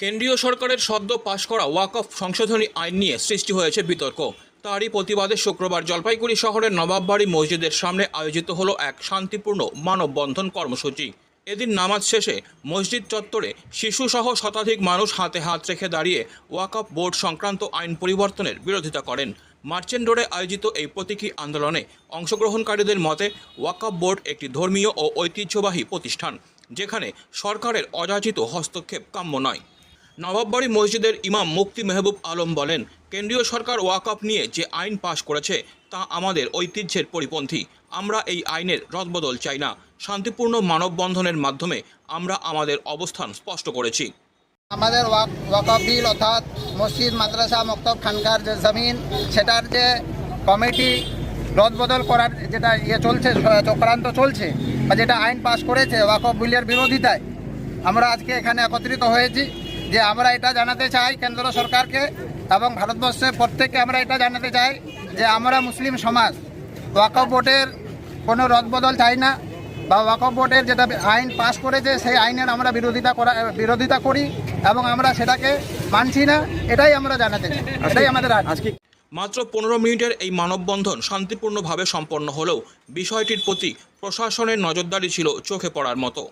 কেন্দ্রীয় সরকারের সদ্য পাশ করা ওয়াকফ সংশোধনী আইন নিয়ে সৃষ্টি হয়েছে বিতর্ক। তারই প্রতিবাদে শুক্রবার জলপাইগুড়ি শহরের নবাববাড়ি মসজিদের সামনে আয়োজিত হলো এক শান্তিপূর্ণ মানববন্ধন কর্মসূচি। এদিন নামাজ শেষে মসজিদ চত্বরে শিশুসহ শতাধিক মানুষ হাতে হাত রেখে দাঁড়িয়ে ওয়াকফ বোর্ড সংক্রান্ত আইন পরিবর্তনের বিরোধিতা করেন। মার্চেন্ট রোডে আয়োজিত এই প্রতীকী আন্দোলনে অংশগ্রহণকারীদের মতে ওয়াকফ বোর্ড একটি ধর্মীয় ও ঐতিহ্যবাহী প্রতিষ্ঠান, যেখানে সরকারের অযাচিত হস্তক্ষেপ কাম্য নয়। নবাববাড়ি মসজিদের ইমাম মুফতি মেহবুব আলম বলেন, কেন্দ্রীয় সরকার ওয়াকআপ নিয়ে যে আইন পাশ করেছে, তা আমাদের ঐতিহ্যের পরিপন্থী। আমরা এই আইনের রদবদল চাই না। শান্তিপূর্ণ মানববন্ধনের মাধ্যমে আমরা আমাদের অবস্থান স্পষ্ট করেছি। আমাদের ওয়াক- ওয়াকফ বিল অর্থাৎ মসজিদ, মাদ্রাসা, মক্তব, খানকার যে জমিন, সেটার যে কমিটি রদবদল করার যেটা ইয়ে চলছে, চক্রান্ত চলছে, বা যেটা আইন পাশ করেছে ওয়াকফ বিলের বিরোধিতায়, আমরা আজকে এখানে একত্রিত হয়েছি। যে আমরা এটা জানাতে চাই কেন্দ্র সরকারকে এবং ভারতবর্ষের প্রত্যেককে আমরা এটা জানাতে চাই যে আমরা মুসলিম সমাজ ওয়াকফ বোর্ডের কোনো রদবদল চাই না বা ওয়াকফ বোর্ডের যেটা আইন পাশ করেছে সেই আইনের আমরা বিরোধিতা করা বিরোধিতা করি এবং আমরা সেটাকে মানছি না এটাই আমরা জানাতে চাই এটাই আমাদের আজকে মাত্র পনেরো মিনিটের এই মানববন্ধন শান্তিপূর্ণভাবে সম্পন্ন হলেও বিষয়টির প্রতি প্রশাসনের নজরদারি ছিল চোখে পড়ার মতো।